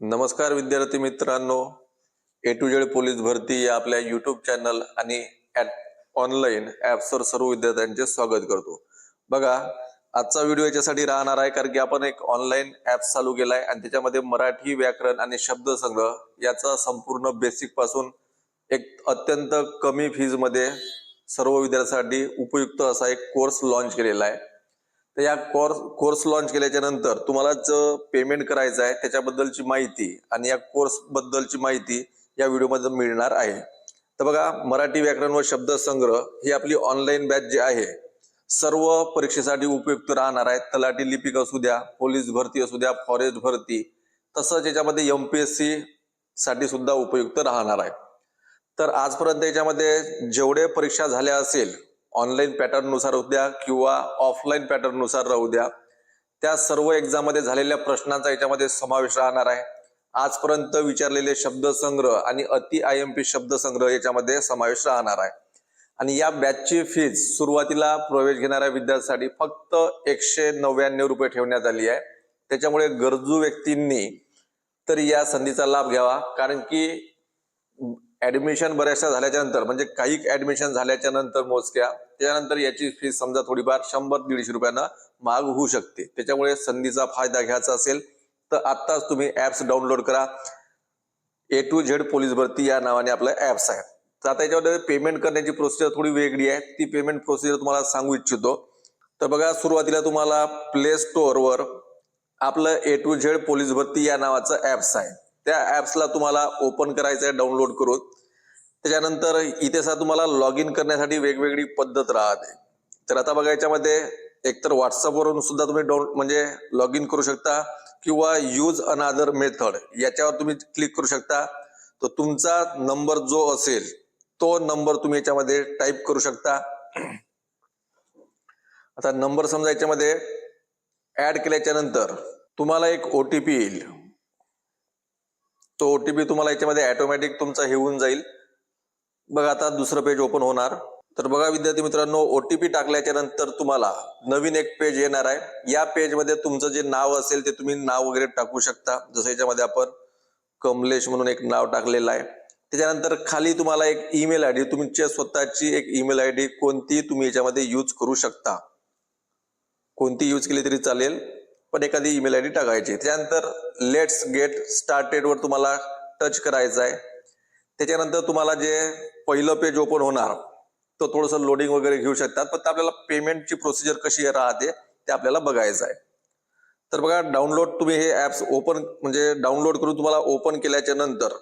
नमस्कार विद्यार्थी मित्रांनो. ए टू जेड पोलीस भरती या आपल्या युट्यूब चॅनल आणि ऑनलाईन ऍप्सवर सर्व विद्यार्थ्यांचे स्वागत करतो. बघा आजचा व्हिडिओ याच्यासाठी राहणार आहे कारण की आपण एक ऑनलाईन ऍप चालू केलाय आणि त्याच्यामध्ये मराठी व्याकरण आणि शब्दसंग्रह याचा संपूर्ण बेसिकपासून एक अत्यंत कमी फीजमध्ये सर्व विद्यार्थ्यांसाठी उपयुक्त असा एक कोर्स लॉन्च केलेला आहे. तर या कोर्स कोर्स लॉन्च केल्याच्यानंतर तुम्हाला जो पेमेंट करायचं आहे त्याच्याबद्दलची माहिती आणि या कोर्स बद्दलची माहिती या व्हिडिओमध्ये मिळणार आहे. तर बघा मराठी व्याकरण व शब्दसंग्रह ही आपली ऑनलाईन बॅच जी आहे सर्व परीक्षेसाठी उपयुक्त राहणार आहे. तलाठी लिपिक असू द्या पोलीस भरती असू द्या फॉरेस्ट भरती तसंच याच्यामध्ये एम पी एस सी साठी सुद्धा उपयुक्त राहणार आहे. तर आजपर्यंत याच्यामध्ये जेवढे परीक्षा झाल्या असेल ऑनलाईन पॅटर्ननुसार होऊ द्या किंवा ऑफलाईन पॅटर्ननुसार राहू द्या त्या सर्व एक्झाममध्ये झालेल्या प्रश्नांचा याच्यामध्ये समावेश राहणार आहे. आजपर्यंत विचारलेले शब्दसंग्रह आणि अति आय एम पी शब्दसंग्रह याच्यामध्ये समावेश राहणार आहे. आणि या बॅचची फीज सुरुवातीला प्रवेश घेणाऱ्या विद्यार्थ्यांसाठी फक्त एकशे नव्याण्णव रुपये ठेवण्यात आली आहे. त्याच्यामुळे गरजू व्यक्तींनी तर या संधीचा लाभ घ्यावा. कारण की ऍडमिशन बऱ्याचशा झाल्याच्यानंतर म्हणजे काही ऍडमिशन झाल्याच्यानंतर मोजक्या त्याच्यानंतर याची फीस समजा थोडीफार शंभर दीडशे रुपयांना महाग होऊ शकते. त्याच्यामुळे संधीचा फायदा घ्यायचा असेल तर आत्ताच तुम्ही ऍप्स डाउनलोड करा. ए टू झेड पोलीस भरती या नावाने आपल्या ऍप्स आहे. तर आता याच्यामध्ये पेमेंट करण्याची प्रोसिजर थोडी वेगळी आहे. ती पेमेंट प्रोसिजर तुम्हाला सांगू इच्छितो. तर बघा सुरुवातीला तुम्हाला प्ले स्टोअरवर आपलं ए टू झेड पोलीस भरती या नावाचं ऍप्स आहे. त्या ऍप्सला तुम्हाला ओपन करायचं आहे डाउनलोड करून. त्याच्यानंतर इथे सा तुम्हाला लॉग इन करण्यासाठी वेगवेगळी पद्धत राहते. तर आता बघा याच्यामध्ये एकतर व्हॉट्सअपवरून सुद्धा तुम्ही डाऊन म्हणजे लॉग इन करू शकता किंवा यूज अनादर मेथड याच्यावर तुम्ही क्लिक करू शकता. तर तुमचा नंबर जो असेल तो नंबर तुम्ही याच्यामध्ये टाईप करू शकता. आता नंबर समजा याच्यामध्ये ऍड केल्याच्यानंतर तुम्हाला एक ओटीपी येईल. तो ओटीपी तुम्हाला याच्यामध्ये ऑटोमॅटिक तुमचा हे होऊन जाईल. बघा आता दुसरं पेज ओपन होणार. तर बघा विद्यार्थी मित्रांनो ओटीपी टाकल्याच्या नंतर तुम्हाला नवीन एक पेज येणार आहे. या पेजमध्ये तुमचं जे नाव असेल ते तुम्ही नाव वगैरे टाकू शकता. जसं याच्यामध्ये आपण कमलेश म्हणून एक नाव टाकलेलं आहे. त्याच्यानंतर खाली तुम्हाला एक ईमेल आय डी तुमच्या स्वतःची एक ईमेल आय डी कोणती तुम्ही याच्यामध्ये यूज करू शकता. कोणती यूज केली तरी चालेल पण एखादी ईमेल आय डी टाकायची. त्यानंतर लेट्स गेट स्टार्टेड वर तुम्हाला टच करायचं आहे. त्याच्यानंतर तुम्हाला जे पहिलं पेज ओपन होणार तो थोडंसं लोडिंग वगैरे घेऊ शकतात पण आपल्याला पेमेंटची प्रोसिजर कशी राहते ते आपल्याला बघायचं आहे. तर बघा डाउनलोड तुम्ही हे ऍप्स ओपन म्हणजे डाउनलोड करून तुम्हाला ओपन केल्याच्यानंतर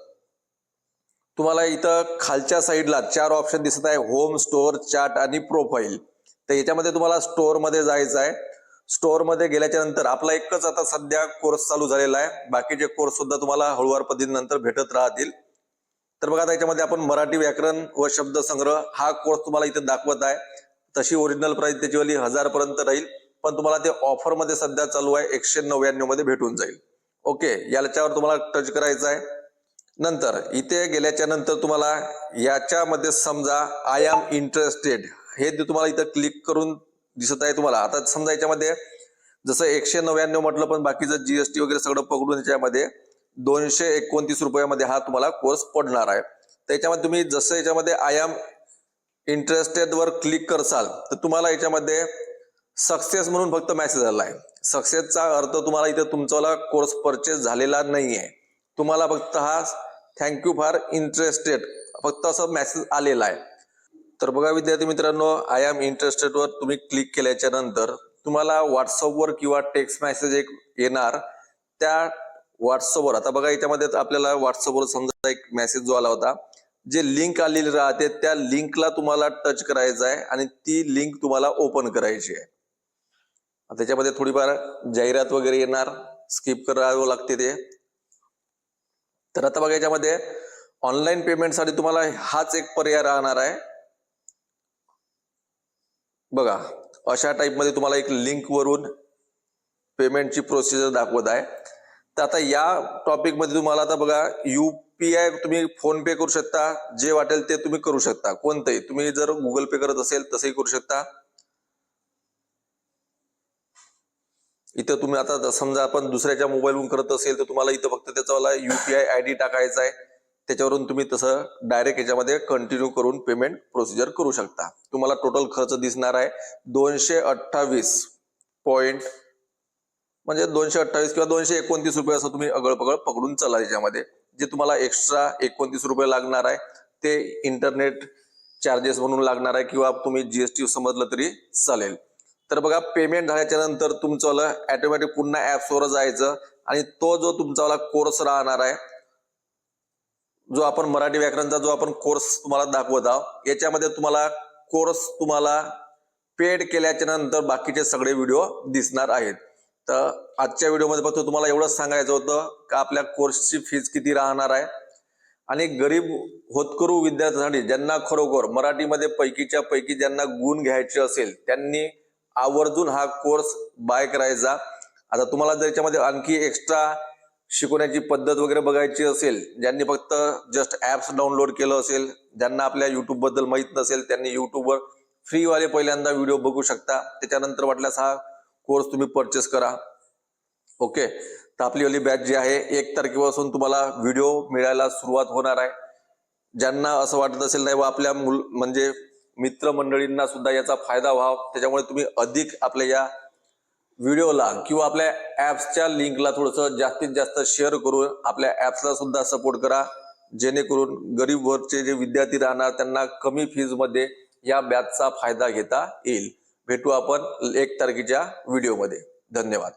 तुम्हाला इथं खालच्या साईडला चार ऑप्शन दिसत आहे होम स्टोअर चार्ट आणि प्रोफाईल तर याच्यामध्ये तुम्हाला स्टोअरमध्ये जायचं आहे. स्टोअरमध्ये गेल्याच्यानंतर आपला एकच आता सध्या कोर्स चालू झालेला आहे. बाकीचे कोर्स सुद्धा तुम्हाला हळूवार पद्धतीनंतर भेटत राहतील. तर बघा आता याच्यामध्ये आपण मराठी व्याकरण व शब्दसंग्रह हा कोर्स तुम्हाला इथे दाखवत आहे. तशी ओरिजिनल प्राइस त्याची वाली हजार पर्यंत राहील पण तुम्हाला ते ऑफरमध्ये सध्या चालू आहे एकशे नव्याण्णवमध्ये भेटून जाईल. ओके याच्यावर तुम्हाला टच करायचं आहे. नंतर इथे गेल्याच्यानंतर तुम्हाला याच्यामध्ये समजा आय एम इंटरेस्टेड हे तुम्हाला इथं क्लिक करून दिसत आहे तुम्हाला. आता समजा याच्यामध्ये जसं एकशे नव्याण्णव म्हटलं पण बाकीचं जीएसटी वगैरे सगळं पकडून याच्यामध्ये दोनशे एकोणतीस रुपयामध्ये हा तुम्हाला कोर्स पडणार आहे. त्याच्यामध्ये तुम्ही जसं याच्यामध्ये आय एम इंटरेस्टेड वर क्लिक करसाल तर तुम्हाला याच्यामध्ये सक्सेस म्हणून फक्त मेसेज आला आहे. सक्सेसचा अर्थ तुम्हाला इथे तुमचा कोर्स परचेस झालेला नाही आहे तुम्हाला फक्त हा थँक्यू फॉर इंटरेस्टेड फक्त असं मेसेज आलेला आहे. तर बघा विद्यार्थी मित्रांनो आय एम इंटरेस्टेड वर तुम्ही क्लिक केल्याच्यानंतर तुम्हाला व्हॉट्सअपवर किंवा टेक्स्ट मेसेज एक येणार. त्या व्हॉट्सअपवर आता बघा याच्यामध्ये आपल्याला व्हॉट्सअपवर समजा एक मेसेज जो आला होता जे लिंक आलेली राहते त्या लिंकला तुम्हाला टच करायचं आहे आणि ती लिंक तुम्हाला ओपन करायची आहे. त्याच्यामध्ये थोडीफार जाहिरात वगैरे येणार स्किप करावं लागते ते. तर आता बघा याच्यामध्ये ऑनलाईन पेमेंटसाठी तुम्हाला हाच एक पर्याय राहणार आहे. बघा अशा टाईपमध्ये तुम्हाला एक लिंक वरून पेमेंटची प्रोसिजर दाखवत आहे. तर आता या टॉपिकमध्ये तुम्हाला आता बघा युपीआय तुम्ही फोन पे करू शकता. जे वाटेल ते तुम्ही करू शकता. कोणतंही. तुम्ही जर गुगल पे करत असेल तसंही करू शकता. इथं तुम्ही आता समजा आपण दुसऱ्याच्या मोबाईलवरून करत असेल तर तुम्हाला इथं फक्त त्याचा युपीआय आय डी टाकायचा आहे. त्याच्यावरून तुम्ही तसं डायरेक्ट याच्यामध्ये कंटिन्यू करून पेमेंट प्रोसिजर करू शकता. तुम्हाला टोटल खर्च दिसणार आहे दोनशे अठ्ठावीस पॉईंट म्हणजे दोनशे अठ्ठावीस किंवा दोनशे एकोणतीस रुपये असं तुम्ही अगळपगळ पकडून चला याच्यामध्ये जे तुम्हाला एक्स्ट्रा एकोणतीस रुपये लागणार आहे ते इंटरनेट चार्जेस म्हणून लागणार आहे किंवा तुम्ही जीएसटी समजलं तरी चालेल. तर बघा पेमेंट झाल्याच्यानंतर तुमचं ऑटोमॅटिक पुन्हा ऍप्सवर जायचं आणि तो जो तुमचा कोर्स राहणार आहे जो आपण मराठी व्याकरणचा जो आपण कोर्स तुम्हाला दाखवत आहोत याच्यामध्ये तुम्हाला कोर्स तुम्हाला पेड केल्याच्यानंतर बाकीचे सगळे व्हिडिओ दिसणार आहेत. तर आजच्या व्हिडिओमध्ये फक्त तुम्हाला एवढंच सांगायचं होतं का आपल्या कोर्सची फीज किती राहणार आहे? आणि गरीब होतकरू विद्यार्थ्यांसाठी ज्यांना खरोखर मराठीमध्ये पैकीच्या पैकी ज्यांना गुण घ्यायचे असेल त्यांनी आवर्जून हा कोर्स बाय करायचा. आता तुम्हाला जर याच्यामध्ये आणखी एक्स्ट्रा शिकवण्याची पद्धत वगैरे बघायची असेल ज्यांनी फक्त जस्ट ऍप्स डाउनलोड केलं असेल ज्यांना आपल्या युट्यूबबद्दल नसेल त्यांनी युट्यूबवर फ्रीवाले पहिल्यांदा व्हिडिओ बघू शकता. त्याच्यानंतर वाटल्यास हा कोर्स तुम्ही परचेस करा. ओके तर आपलीवाली बॅच जी आहे एक तारखेपासून तुम्हाला व्हिडिओ मिळायला सुरुवात होणार आहे. ज्यांना असं वाटत असेल नाही बा आपल्या मुल म्हणजे मित्रमंडळींना सुद्धा याचा फायदा व्हावा. त्याच्यामुळे तुम्ही अधिक आपल्या या व्हिडिओला किंवा आपल्या ऍप्सच्या लिंकला थोडंसं जास्तीत जास्त शेअर करून आपल्या ऍप्सला सुद्धा सपोर्ट करा. जेणेकरून गरीब वर्गचे जे विद्यार्थी राहणार त्यांना कमी फीजमध्ये या बॅचचा फायदा घेता येईल. भेटू आपण एक तारखेच्या व्हिडिओमध्ये धन्यवाद.